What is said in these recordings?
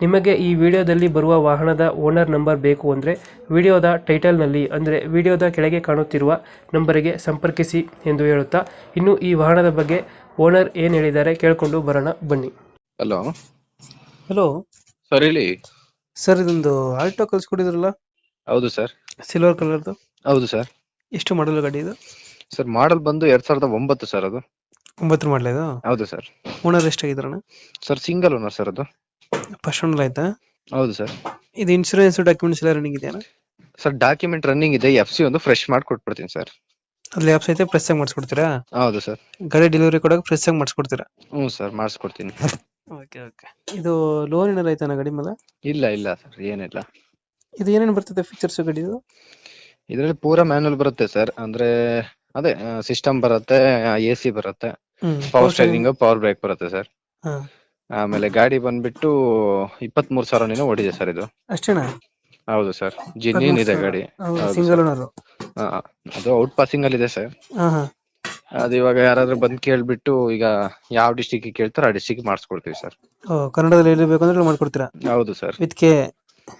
ನಿಮಗೆ ಈ ವಿಡಿಯೋದಲ್ಲಿ ಬರುವ ವಾಹನದ ಓನರ್ ನಂಬರ್ ಬೇಕು ಅಂದರೆ ವಿಡಿಯೋದ ಟೈಟಲ್ನಲ್ಲಿ ಅಂದರೆ ವಿಡಿಯೋದ ಕೆಳಗೆ ಕಾಣುತ್ತಿರುವ ನಂಬರಿಗೆ ಸಂಪರ್ಕಿಸಿ ಎಂದು ಹೇಳುತ್ತಾ ಇನ್ನು ಈ ವಾಹನದ ಬಗ್ಗೆ ಓನರ್ ಏನು ಹೇಳಿದ್ದಾರೆ ಕೇಳಿಕೊಂಡು ಬರೋಣ ಬನ್ನಿ. ಹಲೋ. ಹಲೋ. ಸರ್ ಹೇಳಿ. ಸರ್ ಇದೊಂದು ಆಲ್ಟೋ ಕಳ್ಸ್ಕೊಟ್ಟಿದ್ರಲ್ಲ? ಹೌದು ಸರ್. ಸಿಲ್ವರ್ ಕಲರ್ದು ಹೌದು ಸರ್. ಎಷ್ಟು ಮಾಡಲ್ ಗಾಡಿ ಇದು? ಸರ್ ಮಾಡಲ್ ಬಂದು ಎರಡ್ ಸಾವಿರದ ಒಂಬತ್ತು ಸರ್ ಅದು. ಒಂಬತ್ತು ಮಾಡಲ ಇದು? ಹೌದು ಸರ್. ಓನರ್ ಎಷ್ಟಾಗಿದ್ರಣ್ಣ ಸರ್ ಸಿಂಗಲ್ ಓನರ್ ಸರ್ ಅದು. ಫಸ್ಟ್ ಆಯ್ತಾ? ಹೌದು ಸರ್. ಇದು ಇನ್ಶೂರೆನ್ಸ್ ಡಾಕ್ಯುಮೆಂಟ್ಸ್ ಎಲ್ಲ ರನ್ನಿಂಗ್ ಇದೆಯಾ? ಸರ್ ಡಾಕ್ಯುಮೆಂಟ್ ರನ್ನಿಂಗ್ ಇದೆ. ಎಫ್ ಸಿ ಒಂದು ಫ್ರೆಶ್ ಮಾಡಿ ಕೊಟ್ಬಿಡ್ತೀನಿ ಸರ್. ಅಲ್ಲಿ ಆಪ್ಸ್ ಐತೆ ಫ್ರೆಶ್ ಆಗಿ ಮಾಡಿಸ್ಕೊಡ್ತೀರಾ? ಹೌದು ಸರ್. ಗಾಡಿ ಡೆಲಿವರಿ ಕೊಡೋಕೆ ಫ್ರೆಶ್ ಆಗಿ ಮಾಡಿಸ್ಕೊಡ್ತೀರಾ? ಹ್ಞೂ ಸರ್ ಮಾಡಿಸ್ಕೊಡ್ತೀನಿ. Okay okay. ಇದು ಲೋನ್ ಏನಾರ ಗಡಿ ಗಾಡಿ ಮೇಲೆ? ಇಲ್ಲ ಇಲ್ಲ ಸರ್ ಏನಿಲ್ಲ. ಇದು ಏನೇನು ಬರ್ತದೆ ಫೀಚರ್ಸ್ ಗಾಡಿ ಇದು? ಇದರಲ್ಲಿ ಪೂರಾ ಮ್ಯಾನುವಲ್ ಬರುತ್ತೆ ಸರ್. ಅಂದ್ರೆ ಅದೇ ಸಿಸ್ಟಮ್ ಬರುತ್ತೆ ಎ ಸಿ ಬರುತ್ತೆ. ಪವರ್ ಸ್ಟೇರಿಂಗ್ ಪವರ್ ಬ್ರೇಕ್ ಬರುತ್ತೆ ಸರ್. ಹಾ. ಆಮೇಲೆ ಗಾಡಿ ಬಂದ್ಬಿಟ್ಟು ಇಪ್ಪತ್ತ್ ಸಾವಿರ ನೀನು ಓಡಿದೆ ಸರ್ ಇದು. ಅಷ್ಟೇನಾ? ಹೌದು ಸರ್. ಜಿನ್ ಇದೆ ಗಾಡಿ. ಸಿಂಗಲ್ ಓನರ್ ಅದು ಔಟ್ ಪಾಸಿಂಗ್ ಅಲ್ಲಿ ಇದೆ ಸರ್. ಅದು ಇವಾಗ ಯಾರಾದ್ರೂ ಬಂದ್ ಕೇಳ್ಬಿಟ್ಟು ಈಗ ಯಾವ ಡಿಸ್ಟಿಕ್ ಕೇಳ್ತಾರೋ ಆ ಡಿಸ್ಟಿಕ್ ಮಾಡಿಸ್ಕೊಡ್ತೀವಿ ಸರ್. ಕನ್ನಡದಲ್ಲಿ ಎಲ್ಲಿ ಬೇಕು ಅಂದ್ರೆ ಮಾಡ್ಕೊಡ್ತೀರಾ? ಹೌದು ಸರ್. ವಿತ್ ಕೆ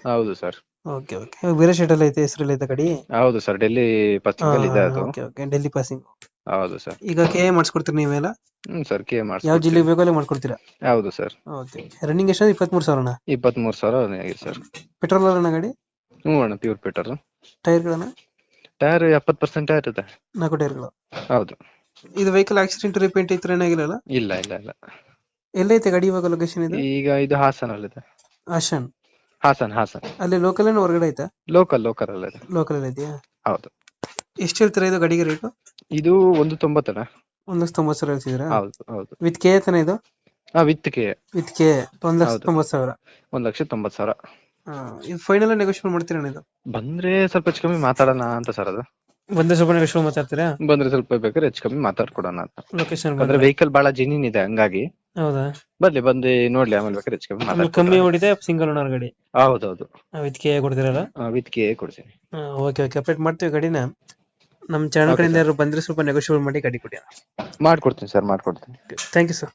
ಹೌದು ಸರ್. Okay okay. ಬೇರೆ ಸ್ಟೇಟ್ ಅಲ್ಲಿ ಐತೆ ಹೆಸರಲ್ಲಿ ಐತೆ ಗಾಡಿ? ಹೌದು ಸರ್. ಡೆಲ್ಲಿ ಪಶ್ಚಿಮದಲ್ಲಿ ಇದೆ ಅದು. Okay okay. ಡೆಲ್ಲಿ ಪಾಸಿಂಗ್ ಹೌದು ಸರ್. ಈಗ ಕೆ ಮಾಡಿಸ್ಕೊಡ್ತೀರಿ ನೀವೆಲ್ಲ? ಹ್ಮ್ ಸರ್ ಕೆ ಯಾವ ಮಾಡಿಸ್ಕೊಡ್ತೀವಿ ಜಿಲ್ಲೆಗೆ ಬೇಕೋ ಅಲ್ಲಿ ಮಾಡ್ಕೊಡ್ತೀರಾ? ಹೌದು ಸರ್. ಓಕೆ ರನ್ನಿಂಗ್ ಎಷ್ಟು ಇಪ್ಪತ್ಮೂರು ಸಾವಿರನ? ಅಣ್ಣ ಮೂರು ಸಾವಿರ ಆಗಿದೆ ಸರ್. ಪೆಟ್ರೋಲ್ ಅಲ್ಲ ಗಾಡಿ? ಹ್ಞೂ ಅಣ್ಣ ಪ್ಯೂರ್ ಪೆಟರ್ ಟೈರ್ಗಳನ್ನ ಟೈರ್ ಎಪ್ಪತ್ತು ಪರ್ಸೆಂಟ್ ಆಯ್ತದೆ. ನಾಲ್ಕು ಟೈರ್ಗಳು ಹೌದು. ಇದು ವೆಹಿಕಲ್ ಆಕ್ಸಿಡೆಂಟ್ ರಿಪೇಂಟ್ ಇತ್ತು ಏನಾಗಿಲ್ಲ ಇಲ್ಲ ಇಲ್ಲ ಇಲ್ಲ. ಎಲ್ಲೈತೆ ಗಾಡಿ ಇವಾಗ ಲೊಕೇಶನ್ ಇದು? ಈಗ ಇದು ಹಾಸನಲ್ಲಿದೆ ಆಶನ್ ಹಾಸನ್. ಹಾಸನ್ ಅಲ್ಲಿ ಲೋಕಲ್ ಏನು ಹೊರಗಡೆ ಐತಾ ಲೋಕಲ್ ಲೋಕಲ್ ಅಲ್ಲಿದೆ. ಲೋಕಲ್ ಇದೆಯಾ ಹೌದು. ಎಷ್ಟು ಹೇಳ್ತೀರಾ ಇದು ಗಾಡಿಗೆ ರೇಟು ಇದು ಒಂದು ತೊಂಬತ್ತಣ್ಣ ಒಂದ್ ಲಕ್ಷ ತೊಂಬತ್ತು ಸಾವಿರ ಹೇಳ್ತಿದ್ದೀರಾ? ಹೌದು ಹೌದು. ವಿತ್ ಕೆ ತಾನೆ ಇದು? ಹಾ ವಿತ್ ಕೆ. ವಿತ್ ಕೆ ಒಂದ್ ಲಕ್ಷ ಹೌದು. ತೊಂಬತ್ತು ಸಾವಿರ. ಒಂದ್ ಲಕ್ಷ ತೊಂಬತ್ತು ಸಾವಿರ. ಹಾ, ಇದು ಫೈನಲ್ ನೆಗೋಷಿಯೇಟ್ ಮಾಡ್ತೀರಾ ಅಣ್ಣ ಇದು? ಬಂದ್ರೆ ಸ್ವಲ್ಪ ಹೆಚ್ಚು ಕಮ್ಮಿ ಮಾತಾಡೋಣ ಅಂತ ಸರ್ ಅದು. ಬಂದ್ರೆ ಸ್ವಲ್ಪ ನೆಗೋಷಿಯೇಟ್ ಮಾತಾಡ್ತೀರಾ? ಬಂದ್ರೆ ಸ್ವಲ್ಪ ಬೇಕಾದ್ರೆ ಹೆಚ್ಚು ಕಮ್ಮಿ ಮಾತಾಡ್ಕೊಡೋಣ ಅಂತ. ಲೊಕೇಶನ್ ಅಂದ್ರೆ ವೆಹಿಕಲ್ ಬಹಳ ಜೆನ್ಯೂನ್ ಇದೆ ಹಂಗಾಗಿ. ಹೌದಾ? ಬರ್ಲಿ ಬಂದು ನೋಡ್ಲಿ ಆಮೇಲೆ ಬೇಕಾದ್ರೆ ಹೆಚ್ಚು ಕಮ್ಮಿ ಆಮೇಲೆ ಕಮ್ಮಿ ಮಾತಾಡ್ಕೊಡೋಣ. ಹೊಡಿದೆ ಸಿಂಗಲ್ ಓನರ್ ಗಾಡಿ. ಹೌದೌದು. ವಿತ್ ಕೆ ಕೊಡ್ತೀರಲ್ಲ? ವಿತ್ ಕೆ ಕೊಡ್ತೀನಿ. ಓಕೆ ಓಕೆ ಅಪ್ಡೇಟ್ ಮಾಡ್ತೀವಿ ಗಾಡಿನ. ನಮ್ಮ ಚಾನಲ್ ಕಡೆಯಿಂದ. ಯಾರು ಬಂದ್ರೆ ಸ್ವಲ್ಪ ನೆಗೋಷಿಯೇಟ್ ಮಾಡಿ ಗಾಡಿ ಕೊಡಿ ಮಾಡ್ಕೊಡ್ತೀನಿ ಸರ್ ಮಾಡ್ಕೊಡ್ತೀನಿ. Thank you sir